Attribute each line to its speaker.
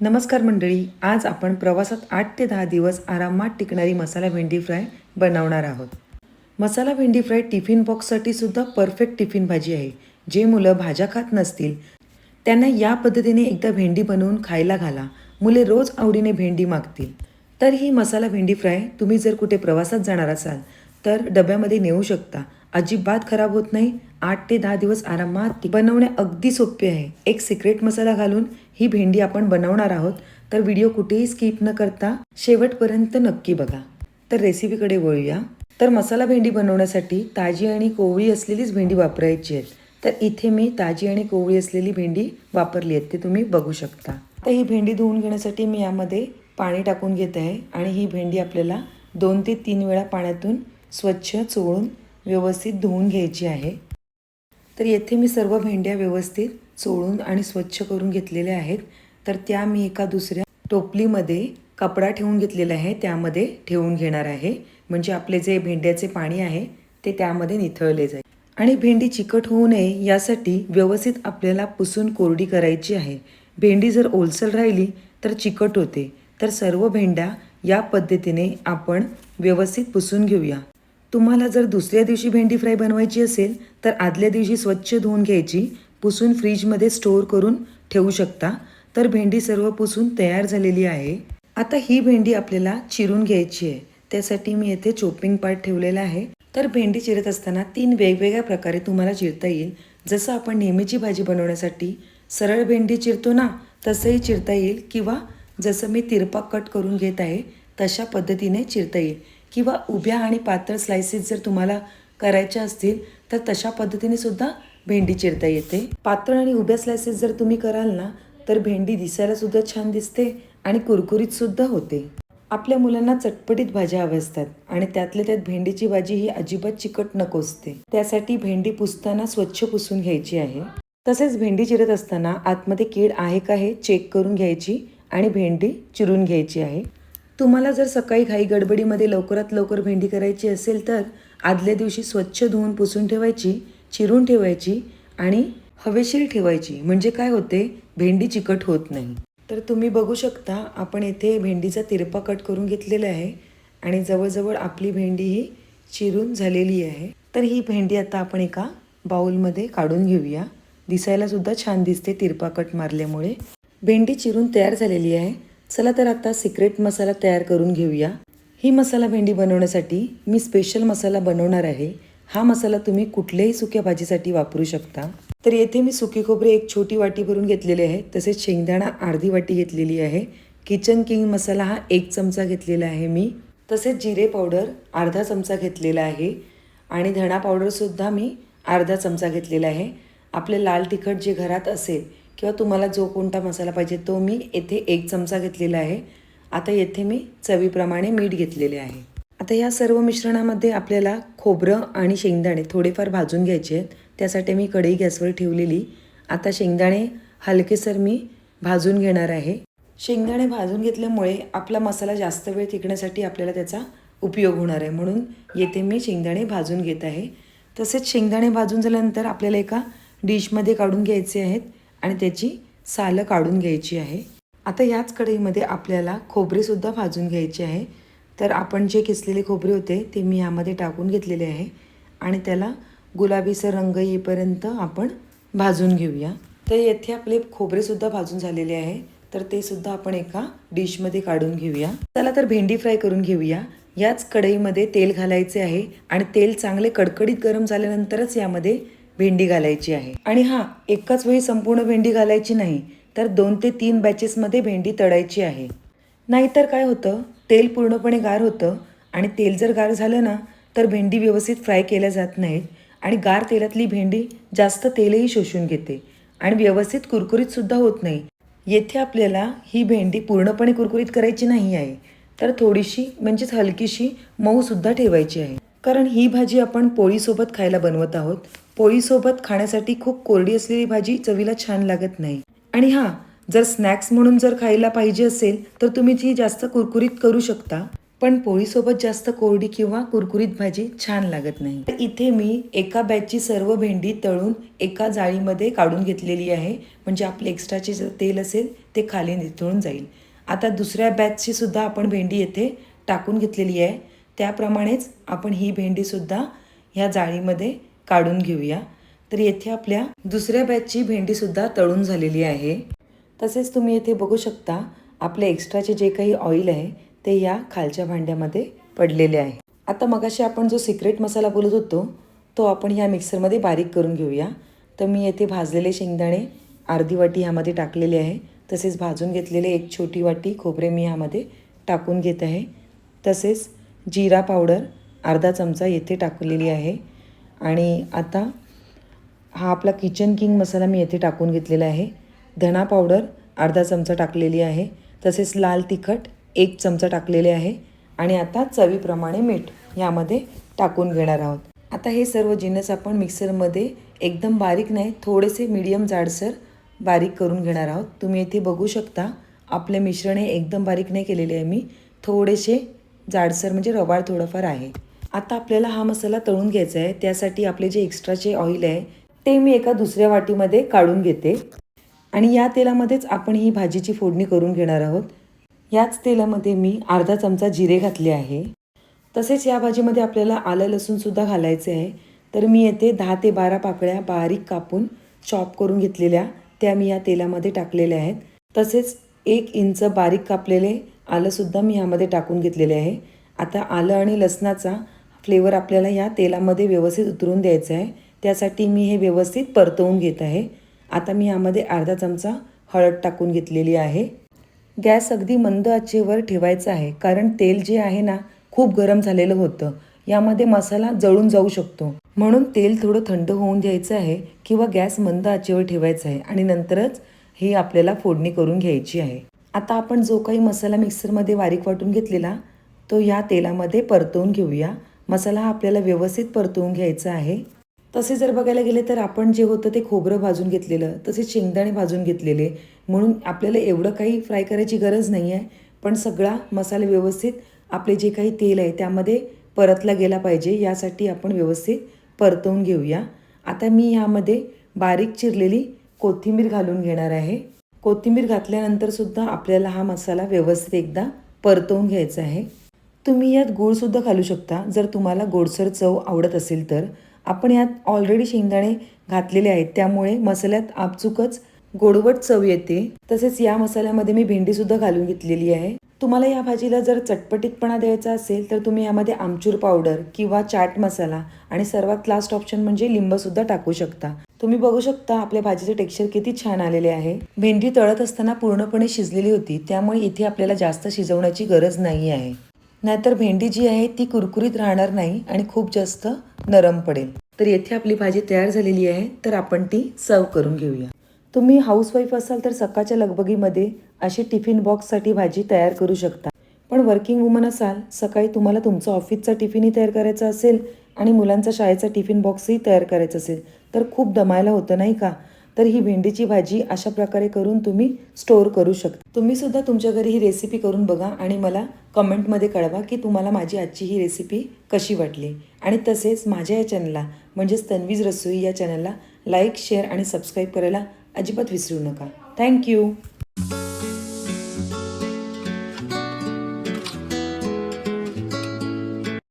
Speaker 1: नमस्कार मंडळी आज आपण प्रवासात आठ ते दहा दिवस आरामात टिकणारी मसाला भेंडी फ्राय बनवणार आहोत. मसाला भेंडी फ्राय टिफिन बॉक्ससाठी सुद्धा परफेक्ट टिफिन भाजी आहे. जे मुलं भाज्या खात नसतील त्यांना या पद्धतीने एकदा भेंडी बनवून खायला घाला. मुले रोज आवडीने भेंडी मागतील. तर ही मसाला भेंडी फ्राय तुम्ही जर कुठे प्रवासात जाणार असाल तर डब्यामध्ये नेऊ शकता. अजिबात खराब होत नाही. आठ ते दहा दिवस आरामात बनवणे अगदी सोपे आहे. एक सिक्रेट मसाला घालून ही भेंडी आपण बनवणार आहोत. तर व्हिडिओ कुठेही स्किप न करता शेवटपर्यंत नक्की बघा. तर रेसिपीकडे वळूया. तर मसाला भेंडी बनवण्यासाठी ताजी आणि कोवळी असलेलीच भेंडी वापरायची आहे. तर इथे मी ताजी आणि कोवळी असलेली भेंडी वापरली आहेत. ते तुम्ही बघू शकता. तर ही भेंडी धुवून घेण्यासाठी मी यामध्ये पाणी टाकून घेत आहे आणि ही भेंडी आपल्याला दोन ते तीन वेळा पाण्यातून स्वच्छ चोळून व्यवस्थित धुवून घ्यायची आहे. तर येथे मी सर्व भेंड्या व्यवस्थित चोळून आणि स्वच्छ करून घेतलेल्या आहेत. तर त्या मी एका दुसऱ्या टोपलीमध्ये कपडा ठेवून घेतलेला आहे. त्यामध्ये ठेवून घेणार आहे. म्हणजे आपले जे भेंड्याचे पाणी आहे ते त्यामध्ये निथळले जाईल. आणि भेंडी चिकट होऊ नये यासाठी व्यवस्थित आपल्याला पुसून कोरडी करायची आहे. भेंडी जर ओलसर राहिली तर चिकट होते. तर सर्व भेंड्या या पद्धतीने आपण व्यवस्थित पुसून घेऊया. तुम्हाला जर दुसऱ्या दिवशी भेंडी फ्राय बनवायची असेल तर आदल्या दिवशी स्वच्छ धुवून घ्यायची पुसून फ्रीजमध्ये स्टोअर करून ठेवू शकता. तर भेंडी सर्व पुसून तयार झालेली आहे. आता ही भेंडी आपल्याला चिरून घ्यायची आहे. त्यासाठी मी येथे चोपिंग पार्ट ठेवलेला आहे. तर भेंडी चिरत असताना तीन वेगवेगळ्या प्रकारे तुम्हाला चिरता येईल. जसं आपण नेहमीची भाजी बनवण्यासाठी सरळ भेंडी चिरतो ना तसंही चिरता येईल किंवा जसं मी तिरपा कट करून घेत आहे तशा पद्धतीने चिरता येईल. किंवा उभ्या आणि पातळ स्लायसेस जर तुम्हाला करायच्या असतील तर तशा पद्धतीने सुद्धा भेंडी चिरता येते. पातळ आणि उभ्या स्लायसेस जर तुम्ही कराल ना तर भेंडी दिसायला सुद्धा छान दिसते आणि कुरकुरीत सुद्धा होते. आपल्या मुलांना चटपटीत भाज्या हव्या असतात आणि त्यातल्या त्यात भेंडीची भाजी ही अजिबात चिकट नको असते त्यासाठी भेंडी पुसताना स्वच्छ पुसून घ्यायची आहे. तसेच भेंडी चिरत असताना आतमध्ये कीड आहे का हे चेक करून घ्यायची आणि भेंडी चिरून घ्यायची आहे. तुम्हाला जर सकाळी घाई गडबडीमध्ये लवकरात लवकर भेंडी करायची असेल तर आदल्या दिवशी स्वच्छ धुवून पुसून ठेवायची चिरून ठेवायची आणि हवेशीर ठेवायची. म्हणजे काय होते? भेंडी चिकट होत नाही. तर तुम्ही बघू शकता आपण येथे भेंडीचा तिरपा कट करून घेतलेला आहे आणि जवळजवळ आपली भेंडी ही चिरून झालेली आहे. तर ही भेंडी आता आपण एका बाउलमध्ये काढून घेऊया. दिसायला सुद्धा छान दिसते तिरपा कट मारल्यामुळे. भेंडी चिरून तयार झालेली आहे. चला तर आता सिक्रेट मसाला तयार करून घेऊया. ही मसाला भेंडी बनवण्यासाठी मी स्पेशल मसाला बनवणार आहे. हा मसाला तुम्ही कुठल्याही सुक्या भाजीसाठी वापरू शकता. तर येथे मी सुकी खोबरे एक छोटी वाटी भरून घेतलेले आहे. तसेच शेंगदाणा अर्धी वाटी घेतलेली आहे. किचन किंग मसाला हा एक चमचा घेतलेला आहे मी. तसेच जिरे पावडर अर्धा चमचा घेतलेला आहे. आणि धणा पावडरसुद्धा मी अर्धा चमचा घेतलेला आहे. आपले लाल तिखट जे घरात असेल किंवा तुम्हाला जो कोणता मसाला पाहिजे तो मी येथे एक चमचा घेतलेला आहे. आता येथे मी चवीप्रमाणे मीठ घेतलेले आहे. आता या सर्व मिश्रणामध्ये आपल्याला खोबरं आणि शेंगदाणे थोडेफार भाजून घ्यायचे आहेत. त्यासाठी मी कढई गॅसवर ठेवलेली. आता शेंगदाणे हलकेसर मी भाजून घेणार आहे. शेंगदाणे भाजून घेतल्यामुळे आपला मसाला जास्त वेळ टिकण्यासाठी आपल्याला त्याचा उपयोग होणार आहे. म्हणून येथे मी शेंगदाणे भाजून घेत आहे. तसेच शेंगदाणे भाजून झाल्यानंतर आपल्याला एका डिशमध्ये काढून घ्यायचे आहेत. आणि त्याची सालं काढून घ्यायची आहे. आता याच कढईमध्ये आपल्याला खोबरेसुद्धा भाजून घ्यायचे आहे. तर आपण जे किसलेले खोबरे होते ते मी यामध्ये टाकून घेतलेले आहे. आणि त्याला गुलाबीचा रंग येईपर्यंत आपण भाजून घेऊया. तर येथे आपले खोबरेसुद्धा भाजून झालेले आहे. तर ते सुद्धा आपण एका डिशमध्ये काढून घेऊया. चला तर भेंडी फ्राय करून घेऊया. याच कढईमध्ये तेल घालायचे आहे. आणि तेल चांगले कडकडीत गरम झाल्यानंतरच यामध्ये भेंडी घालायची आहे. आणि हा एकाच वेळी संपूर्ण भेंडी घालायची नाही तर दोन ते तीन बॅचेसमध्ये भेंडी तळायची आहे. नाहीतर काय होतं? तेल पूर्णपणे गार होतं आणि तेल जर गार झालं ना तर भेंडी व्यवस्थित फ्राय केल्या जात नाहीत आणि गार तेलातली भेंडी जास्त तेलही शोषून घेते आणि व्यवस्थित कुरकुरीतसुद्धा होत नाही. येथे आपल्याला ही भेंडी पूर्णपणे कुरकुरीत करायची नाही आहे तर थोडीशी म्हणजेच हलकीशी मऊसुद्धा ठेवायची आहे. कारण ही भाजी आपण पोळीसोबत खायला बनवत आहोत. पोळीसोबत खाण्यासाठी खूप कोरडी असलेली भाजी चवीला छान लागत नाही. आणि हां जर स्नॅक्स म्हणून जर खायला पाहिजे असेल तर तुम्ही ती जास्त कुरकुरीत करू शकता. पण पोळीसोबत जास्त कोरडी किंवा कुरकुरीत भाजी छान लागत नाही. तर इथे मी एका बॅचची सर्व भेंडी तळून एका जाळीमध्ये काढून घेतलेली आहे. म्हणजे आपले एक्स्ट्राचे जे तेल असेल ते खाली निथळून जाईल. आता दुसऱ्या बॅचची सुद्धा आपण भेंडी येथे टाकून घेतलेली आहे. त्याप्रमाणेच आपण ही भेंडीसुद्धा ह्या जाळीमध्ये काढून घेऊया. तर येथे आपल्या दुसऱ्या बॅचची भेंडीसुद्धा तळून झालेली आहे. तसेच तुम्ही येथे बघू शकता आपले एक्स्ट्राचे जे काही ऑइल आहे ते या खालच्या भांड्यामध्ये पडलेले आहे. आता मगाशी आपण जो सिक्रेट मसाला बोलत होतो तो आपण ह्या मिक्सरमध्ये बारीक करून घेऊया. तर मी येथे भाजलेले शेंगदाणे अर्धी वाटी ह्यामध्ये टाकलेले आहे. तसेच भाजून घेतलेले एक छोटी वाटी खोबरे मी ह्यामध्ये टाकून घेत आहे. तसेच जिरा पावडर अर्धा चमचा येथे टाकलेली आहे. आणि आता हा आपला किचन किंग मसाला मी येथे टाकून घेतलेला आहे. धणा पावडर अर्धा चमचा टाकलेली आहे. तसेच लाल तिखट एक चमचा टाकलेले आहे. आणि आता चवीप्रमाणे मीठ यामध्ये टाकून घेणार आहोत. आता हे सर्व जिन्नस आपण मिक्सरमध्ये एकदम बारीक नाही थोडेसे मीडियम जाडसर बारीक करून घेणार आहोत. तुम्ही येथे बघू शकता आपले मिश्रण हे एकदम बारीक नाही केलेले आहे मी. थोडेसे जाडसर म्हणजे रवाळ थोडंफार आहे. आता आपल्याला हा मसाला तळून घ्यायचा आहे. त्यासाठी आपले जे एक्स्ट्राचे ऑइल आहे ते मी एका दुसऱ्या वाटीमध्ये काढून घेते. आणि या तेलामध्येच आपण ही भाजीची फोडणी करून घेणार आहोत. याच तेलामध्ये मी अर्धा चमचा जिरे घातले आहे. तसेच या भाजीमध्ये आपल्याला आलं लसूणसुद्धा घालायचे आहे. तर मी येथे दहा ते बारा पाकळ्या बारीक कापून चॉप करून घेतलेल्या त्या मी या तेलामध्ये टाकलेल्या आहेत. तसेच एक इंच बारीक कापलेले आलंसुद्धा मी ह्यामध्ये टाकून घेतलेले आहे. आता आलं आणि लसणाचा फ्लेवर आपल्याला या तेलामध्ये व्यवस्थित उतरून द्यायचा आहे. त्यासाठी मी हे व्यवस्थित परतवून घेत आहे. आता मी यामध्ये अर्धा चमचा हळद टाकून घेतलेली आहे. गॅस अगदी मंद आचेवर ठेवायचा आहे. कारण तेल जे आहे ना खूप गरम झालेलं होतं. यामध्ये मसाला जळून जाऊ शकतो. म्हणून तेल थोडं थंड होऊन द्यायचं आहे किंवा गॅस मंद आचेवर ठेवायचा आहे आणि नंतरच ही आपल्याला फोडणी करून घ्यायची आहे. आता आपण जो काही मसाला मिक्सरमध्ये बारीक वाटून घेतलेला तो या तेलामध्ये परतवून घेऊया. मसाला हा आपल्याला व्यवस्थित परतवून घ्यायचा आहे. तसे जर बघायला गेले तर आपण जे होतं ते खोबरं भाजून घेतलेलं तसेच शेंगदाणे भाजून घेतलेले. म्हणून आपल्याला एवढं काही फ्राय करायची गरज नाही आहे. पण सगळा मसाला व्यवस्थित आपले जे काही तेल आहे त्यामध्ये परतला गेला पाहिजे. यासाठी आपण व्यवस्थित परतवून घेऊया. आता मी यामध्ये बारीक चिरलेली कोथिंबीर घालून घेणार आहे. कोथिंबीर घातल्यानंतरसुद्धा आपल्याला हा मसाला व्यवस्थित एकदा परतवून घ्यायचा आहे. तुम्ही यात गूळसुद्धा घालू शकता. जर तुम्हाला गोडसर चव आवडत असेल तर. आपण यात ऑलरेडी शेंगदाणे घातलेले आहेत. त्यामुळे मसाल्यात आपचुकच गोडवट चव येते. तसेच या मसाल्यामध्ये मी भेंडीसुद्धा घालून घेतलेली आहे. तुम्हाला या भाजीला जर चटपटीतपणा द्यायचा असेल तर तुम्ही यामध्ये आमचूर पावडर किंवा चाट मसाला आणि सर्वात लास्ट ऑप्शन म्हणजे लिंबसुद्धा टाकू शकता. तुम्ही बघू शकता आपल्या भाजीचे टेक्स्चर किती छान आलेले आहे. भेंडी तळत असताना पूर्णपणे शिजलेली होती. त्यामुळे इथे आपल्याला जास्त शिजवण्याची गरज नाही आहे. नाहीतर भेंडी जी आहे ती कुरकुरीत राहणार नाही आणि खूप जास्त नरम पडेल. तर येथे आपली भाजी तयार झालेली आहे तर आपण ती सर्व करून घेऊया. तुम्ही हाऊसवाईफ असाल तर सकाळच्या लगबगीमध्ये अशी टिफिन बॉक्ससाठी भाजी तयार करू शकता. पण वर्किंग वुमन असाल सकाळी तुम्हाला तुमचा ऑफिसचा टिफिनही तयार करायचा असेल आणि मुलांचा शाळेचा टिफिन बॉक्सही तयार करायचा असेल तर खूप दमायला होतं नाही का? तर ही भेंडीची भाजी अशा प्रकारे करून तुम्ही स्टोअर करू शकता. तुम्ही सुद्धा तुमच्या घरी ही रेसिपी करून बघा आणि मला कमेंटमध्ये कळवा की तुम्हाला माझी आजची ही रेसिपी कशी वाटली. आणि तसेच माझ्या या चॅनलला म्हणजेच तन्वीज रसोई या चॅनलला लाईक शेअर आणि सबस्क्राईब करायला अजिबात विसरू नका. थँक्यू